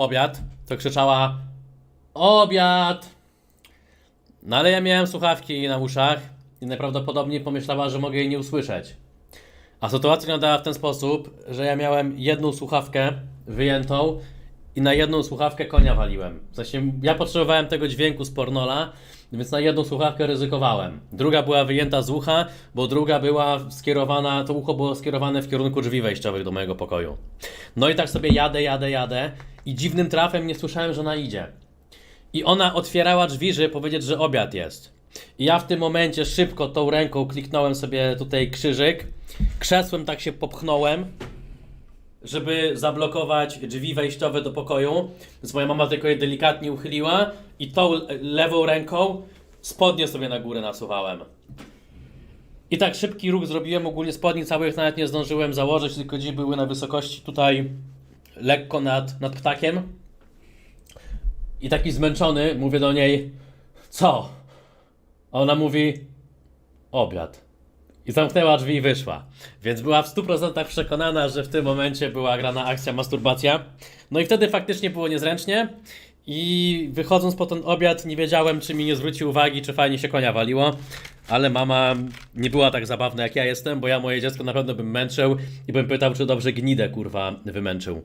obiad, to krzyczała obiad. No ale ja miałem słuchawki na uszach i najprawdopodobniej pomyślała, że mogę jej nie usłyszeć. A sytuacja wyglądała w ten sposób, że ja miałem jedną słuchawkę wyjętą i na jedną słuchawkę konia waliłem. W sensie ja potrzebowałem tego dźwięku z pornola, więc na jedną słuchawkę ryzykowałem. Druga była wyjęta z ucha, bo druga była skierowana, to ucho było skierowane w kierunku drzwi wejściowych do mojego pokoju. No i tak sobie jadę, jadę, jadę i dziwnym trafem nie słyszałem, że ona idzie. I ona otwierała drzwi, żeby powiedzieć, że obiad jest. I ja w tym momencie szybko tą ręką kliknąłem sobie tutaj krzyżyk, krzesłem tak się popchnąłem, żeby zablokować drzwi wejściowe do pokoju. Więc moja mama tylko je delikatnie uchyliła i tą le- lewą ręką spodnie sobie na górę nasuwałem. I tak szybki ruch zrobiłem, ogólnie spodni całych nawet nie zdążyłem założyć, tylko gdzieś były na wysokości tutaj lekko nad, nad ptakiem. I taki zmęczony mówię do niej, co? A ona mówi, obiad. I zamknęła drzwi i wyszła. Więc była w 100% przekonana, że w tym momencie była grana akcja masturbacja. No i wtedy faktycznie było niezręcznie. I wychodząc po ten obiad, nie wiedziałem, czy mi nie zwróci uwagi, czy fajnie się konia waliło. Ale mama nie była tak zabawna jak ja jestem, bo ja moje dziecko na pewno bym męczył i bym pytał, czy dobrze gnidę kurwa wymęczył.